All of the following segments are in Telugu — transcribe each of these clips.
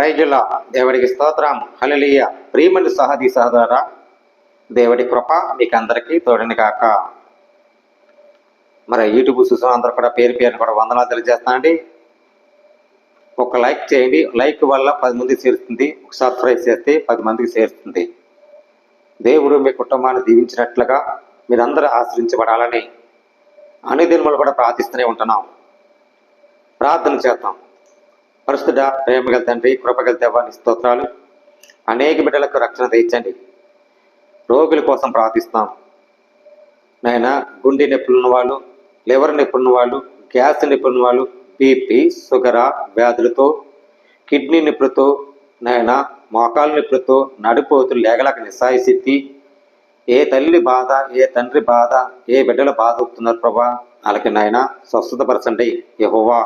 ప్రైజుల దేవుడికి స్తోత్రం. హలలియ ప్రియములు సహది సహదార దేవుడి కృప మీకు అందరికీ తోడని కాక మరి యూట్యూబ్ చూసిన అందరూ కూడా పేరు పేరు కూడా వందనాలు తెలియజేస్తానండి ఒక లైక్ చేయండి. లైక్ వల్ల పది మందికి చేరుతుంది. సబ్స్క్రైబ్ చేస్తే పది మందికి చేరుతుంది. దేవుడు మీ కుటుంబాన్ని దీవించినట్లుగా మీరందరూ ఆశ్రయించబడాలని అనుదినములు కూడా ప్రార్థిస్తూనే ఉంటున్నాం. ప్రార్థన చేద్దాం. పరిశుద్ధ ప్రేమగల తండ్రి కృపగల దేవాన్ని స్తోత్రాలు. అనేక బిడ్డలకు రక్షణ తెచ్చండి రోగుల కోసం ప్రార్థిస్తాం. నాయన గుండె నొప్పులు ఉన్నవాళ్ళు లివర్ నొప్పులు వాళ్ళు గ్యాస్ నొప్పులు వాళ్ళు బీపీ షుగర్ వ్యాధులతో కిడ్నీ నొప్పులతో నాయన మోకాలు నొప్పులతో నడిపోతులు లేగలేక నిస్సాయి ఏ తల్లి బాధ ఏ తండ్రి బాధ ఏ బిడ్డల బాధ అవుతున్నారు ప్రభా? వాళ్ళకి నాయన స్వస్థతపరచండి. యహోవా.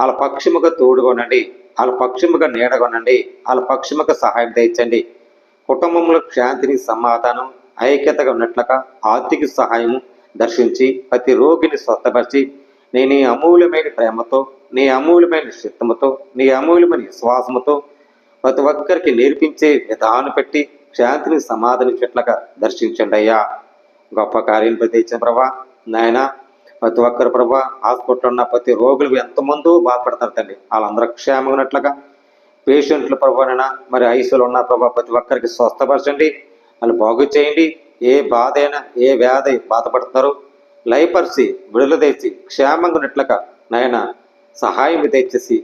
వాళ్ళ పక్షముగా తోడుగొనండి వాళ్ళ పక్షముగా నీడగొనండి వాళ్ళ పక్షముగా సహాయం తెచ్చండి కుటుంబంలో శాంతిని సమాధానం ఐక్యతగా ఉన్నట్లుగా ఆర్థిక సహాయము దర్శించి ప్రతి రోగిని స్వస్థపరిచి నీ నీ అమూల్యమైన ప్రేమతో నీ అమూల్యమైన చిత్తముతో నీ అమూల్యమైన విశ్వాసముతో ప్రతి ఒక్కరికి నేర్పించే విధానం పెట్టి శాంతిని సమాధానించేట్లుగా దర్శించండి అయ్యా. గొప్ప కార్యం ప్రతిచ్చిన ప్రభా నాయన ప్రతి ఒక్కరు ప్రభా హాస్పిటల్ ఉన్న ప్రతి రోగులు ఎంతమందో బాధపడతారు తండ్రి వాళ్ళందరూ క్షేమంగా ఉన్నట్లుగా పేషెంట్లు ప్రభానైనా మరి ఐసీలో ఉన్న ప్రభా ప్రతి ఒక్కరికి స్వస్థపరచండి. వాళ్ళు బాగు చేయండి. ఏ బాధ అయినా ఏ వ్యాధి బాధపడుతున్నారు లయపరిచి విడుదల తెచ్చి క్షేమంగా ఉన్నట్లుగా నాయన సహాయం తెచ్చేసి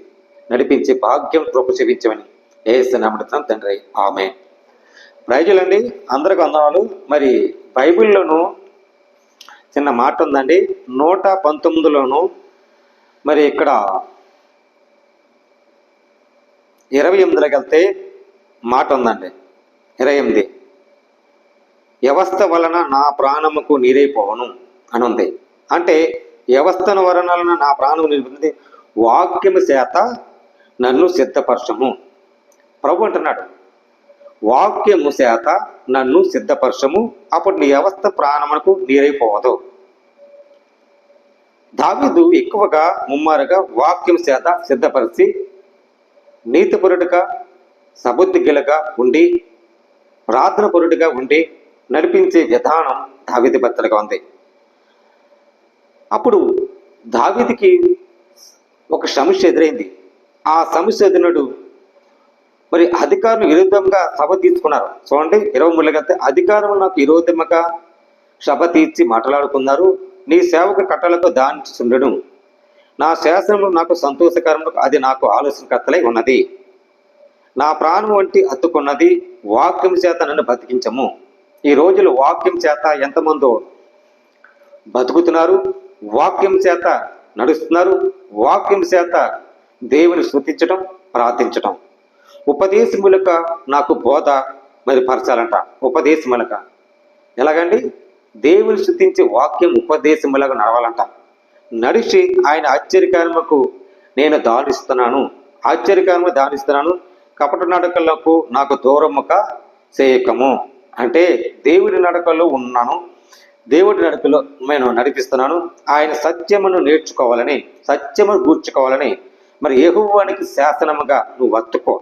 నడిపించి భాగ్యం కృప చూపించమని ఏసు నమ్ముతాం తండ్రి. ఆమె ప్రైజులండి అందరికి వందనాలు. మరి బైబిల్లోనూ చిన్న మాట ఉందండి. నూట పంతొమ్మిదిలోను మరి ఇక్కడ ఇరవై ఎనిమిదిలోకి వెళ్తే మాట ఉందండి. ఇరవై ఎనిమిది. వ్యవస్థ వలన నా ప్రాణముకు నీరైపోవను అని ఉంది అంటే వ్యవస్థను వలన నా ప్రాణము నిలిపింది వాక్యము చేత నన్ను సిద్ధపరచము. ప్రభు అంటున్నాడు వాక్యము చేత నన్ను సిద్ధపరచము. అప్పుడు నీ వ్యవస్థ ప్రాణమునకు నీరైపోవదు. దావిదు ఎక్కువగా ముమ్మారుగా వాక్యం చేత సిద్ధపరిచి నీతిపరుడుగా సబుద్ధిగలుగా ఉండి ప్రార్థనపరుడుగా ఉండి నడిపించే విధానం దావిది భర్తలుగా ఉంది. అప్పుడు దావిదికి ఒక సమస్య ఎదురైంది. ఆ సమస్య ఎదురుడు మరి అధికారులు విరుద్ధంగా సభ తీసుకున్నారు. చూడండి ఇరవై మూడులకైతే అధికారం నాకు విరోధంగా సభ తీర్చి మాట్లాడుకున్నారు. నీ సేవకు కట్టలకు దానిచుండడం నా శాసనము నాకు సంతోషకరము అది నాకు ఆలోచనకర్తలై ఉన్నది. నా ప్రాణం వంటి అత్తుకున్నది వాక్యం చేత నన్ను బతికించము. ఈ రోజులు వాక్యం చేత ఎంతమందో బతుకుతున్నారు వాక్యం చేత నడుస్తున్నారు వాక్యం చేత దేవుని శృతించటం ప్రార్థించటం. ఉపదేశములక నాకు బోధ మరి పరచాలంట. ఉపదేశములక. ఎలాగండి? దేవుని స్థుతించే వాక్యం ఉపదేశములకు నడవాలంట. నడిచి ఆయన ఆశ్చర్యకర్మకు నేను దానిస్తున్నాను ఆశ్చర్యకర్మ దానిస్తున్నాను కపట నడకలకు నాకు దూరముక చేయకము. అంటే దేవుడి నడకలో ఉన్నాను. దేవుడి నడకలో నేను నడిపిస్తున్నాను. ఆయన సత్యమును నేర్చుకోవాలని సత్యమును గూర్చుకోవాలని. మరి యెహోవానికి శాసనముగా నువ్వు అత్తుకో.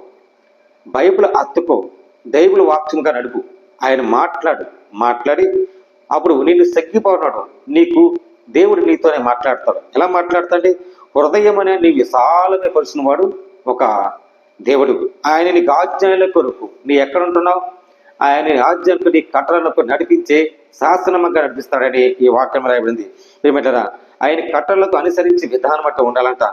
బైబిల్ అత్తుకో. దైవుల వాక్యంగా నడుపు. ఆయన మాట్లాడు. మాట్లాడి అప్పుడు నిన్ను సగ్గిపోతున్నాడు నీకు దేవుడు నీతోనే మాట్లాడతాడు. ఎలా మాట్లాడతాడు హృదయం అనే నీ విశాలమే పరిచిన వాడు ఒక దేవుడు. ఆయన నీ ఆజ్ఞాయుల కొరకు నీ ఎక్కడుంటున్నావు? ఆయన ఆజ్ఞలకు నీ కట్టలకు నడిపించే శాసనముగా నడిపిస్తాడని ఈ వాక్యం రాయబడింది. ఏమిటారా ఆయన కట్టలకు అనుసరించి విధానం అట్ట ఉండాలంట.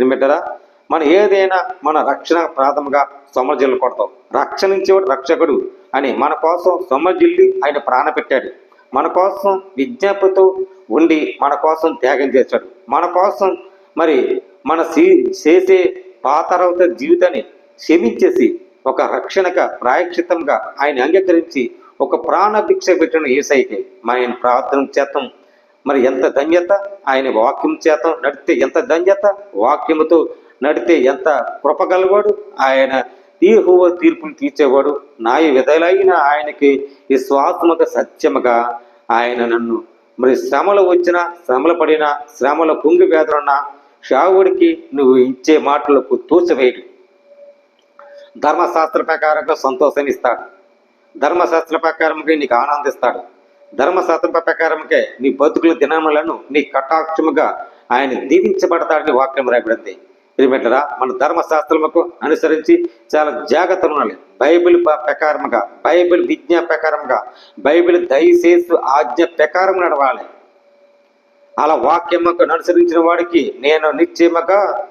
ఏమిటారా మనం ఏదైనా మన రక్షణ ప్రాథమిక సొమ్మజిల్లు కొడతాం. రక్షణించేవాడు రక్షకుడు అని మన కోసం సొమ్మజిల్లి ఆయన ప్రాణ పెట్టాడు మన కోసం విజ్ఞాపతో ఉండి మన కోసం త్యాగం చేశాడు. మన కోసం మరి మన చేసే పాతరవత జీవితాన్ని క్షమించేసి ఒక రక్షణక ప్రాయక్షితంగా ఆయన అంగీకరించి ఒక ప్రాణ భిక్ష పెట్టిన ఏసైతే ఆయన ప్రార్థన చేతం. మరి ఎంత ధన్యత? ఆయన వాక్యం చేతం. నడితే ఎంత ధన్యత? వాక్యముతో నడితే ఎంత కృపగలవాడు ఆయన యహోవ తీర్పులు తీర్చేవాడు. నాయ విధలైన ఆయనకి విశ్వాసముగా సత్యముగా ఆయన నన్ను మరి శ్రమలు వచ్చిన శ్రమలు పడిన శ్రమల కుంగి వేదనున్న షావుడికి నువ్వు ఇచ్చే మాటలకు తూచవేయడు. ధర్మశాస్త్ర ప్రకారంగా సంతోషం ఇస్తాడు ధర్మశాస్త్ర ప్రకారంగా నీకు ఆనందిస్తాడు. ధర్మశాస్త్ర ప్రకారంకే నీ బతుకుల దినములను నీ కటాక్షముగా ఆయన దీవించబడతాడని వాక్యం రాయబడింది ప్రియమిట్లరా మన ధర్మశాస్త్రముకు అనుసరించి చాలా జాగ్రత్తలు ఉండాలి. బైబిల్ ప్రకారముగా బైబిల్ విజ్ఞా ప్రకారముగా బైబిల్ దయచేసి ఆజ్ఞ ప్రకారం నడవాలి. అలా వాక్యముకు అనుసరించిన వాడికి నేను నిశ్చయముగా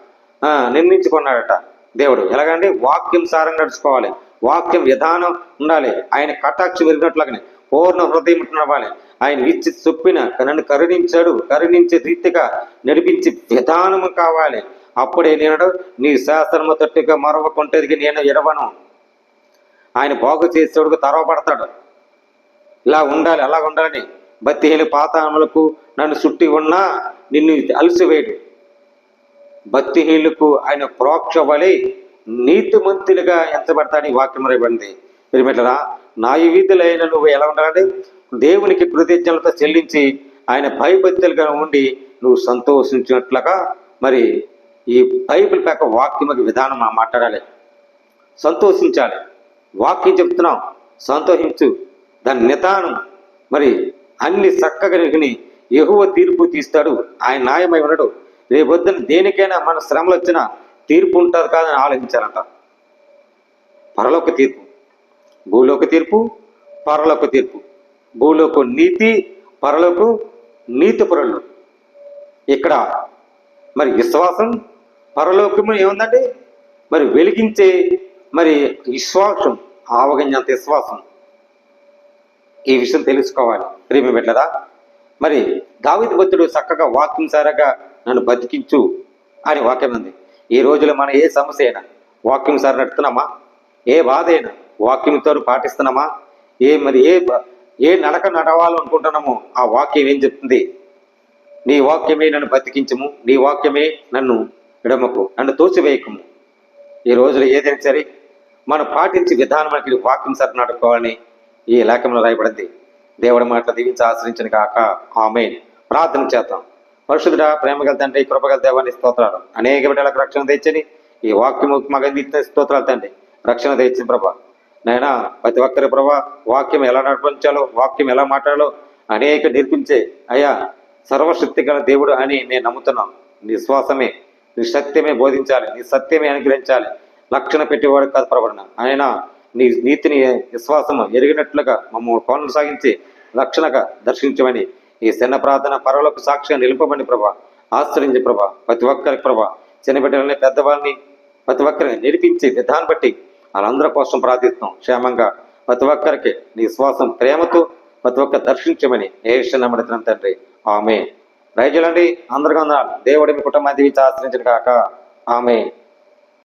నిర్ణయించుకున్నాడట దేవుడు. ఎలాగండి వాక్యం సారం నడుచుకోవాలి. వాక్యం విధానం ఉండాలి. ఆయన కటాక్షి విరిగినట్లుగానే పూర్ణ హృదయం నడవాలి. ఆయన ఇచ్చి చొప్పిన నన్ను కరుణించాడు. కరుణించే రీతిగా నడిపించి విధానము కావాలి. అప్పుడే నేను నీ శాస్త్రము తట్టుగా మరవకుంటేది నేను ఇడవను ఆయన బాగు చేసేవాడుకు తరవపడతాడు ఇలా ఉండాలి అలా ఉండాలని బతిహీన పాతాములకు నన్ను చుట్టి ఉన్నా నిన్ను అలసివేయడు. భక్తిహీనులకు ఆయన ప్రోక్ష వలి నీతిమంతులుగా ఎంచబడతాడని వాక్యం రాయబడింది. పిరిమిట్లరా నా నువ్వు ఎలా ఉండాలి దేవునికి కృతజ్ఞతలతో చెల్లించి ఆయన భయభక్తులుగా ఉండి నువ్వు సంతోషించినట్లుగా మరి ఈ బైబిల్ పక్క వాక్యముకి విధానం మనం మాట్లాడాలి. సంతోషించాలి. వాక్యం చెప్తున్నాం. సంతోషించు. దాని నిదానం. మరి అన్ని చక్కగా ఎగువ తీర్పు తీస్తాడు. ఆయన న్యాయమై ఉన్నాడు రేపొద్దున దేనికైనా మన శ్రమలు వచ్చినా తీర్పు ఉంటుంది కాదని ఆలోచించారంట పరలోక తీర్పు. భూలోక తీర్పు పరలోక తీర్పు. భూలోక నీతి పరలోకు నీతిపరులు. ఇక్కడ మరి విశ్వాసం పరలోకము ఏముందండి? మరి వెలిగించే మరి విశ్వాసం ఆవగంజంత విశ్వాసం. ఈ విషయం తెలుసుకోవాలి. ప్రేమ పెట్టదా మరి దావిది భక్తుడు చక్కగా వాక్యం సారగా నన్ను బతికించు అని వాక్యం ఉంది. ఈ రోజులో మనం ఏ సమస్య అయినా వాక్యం సార్ నడుతున్నామా ఏ బాధ అయినా వాక్యంతో పాటిస్తున్నామా? ఏ మరి ఏ ఏ నడక నడవాలనుకుంటున్నామో ఆ వాక్యం ఏం చెప్తుంది? నీ వాక్యమే నన్ను బతికించము. నీ వాక్యమే నన్ను విడమకు నన్ను తోసివేయకము. ఈ రోజులో ఏదైనా సరే మనం పాటించే విధానానికి వాక్యం సరి నడుపుకోవాలని ఈ లేఖంలో రాయబడింది. దేవుడి మాటలు దీవించి ఆశ్రయించిన కాక ఆమె ప్రార్థన చేద్దాం. పరిశుద్ధ ప్రేమగల తండ్రి కృపగల దేవాన్ని స్తోత్రాలు. అనేక బిడ్డలకు రక్షణ తెచ్చని ఈ వాక్యము మగని స్తోత్రాలు తండ్రి. రక్షణ తెచ్చిన ప్రభా. నైనా ప్రతి ఒక్కరి ప్రభా వాక్యం ఎలా నడిపించాలో వాక్యం ఎలా మాట్లాడాలో అనేక నేర్పించే అయ్యా సర్వశక్తి గల దేవుడు అని నేను నమ్ముతున్నాం. విశ్వాసమే నీ సత్యమే బోధించాలి నీ సత్యమే అనుగ్రహించాలి. లక్షణ పెట్టేవాడు కాదు ప్రభాన ఆయన నీ నీతిని విశ్వాసము ఎరిగినట్లుగా మమ్మల్ని కొనసాగించి రక్షణగా దర్శించమని. ఈ చిన్న ప్రార్థన పరలోకి సాక్షిగా నిలుపమని ప్రభా ఆశ్రయించి ప్రభా ప్రతి ఒక్కరికి ప్రభా. చిన్న బిడ్డలని పెద్దవాళ్ళని ప్రతి ఒక్కరిని నిలిపించి విధాన్ని బట్టి వాళ్ళందరి కోసం ప్రార్థిస్తాం క్షేమంగా ప్రతి ఒక్కరికి నీ శ్వాసం ప్రేమతో ప్రతి ఒక్క దర్శించమని. ఏ విషయం నమ్మడుతున్నాం తండ్రి? ఆమె దయచేయండి. అందరికీ వందనాలు. దేవుడి మీ కుటుంబాన్ని దీవించి ఆశ్రయించిన కాక ఆమె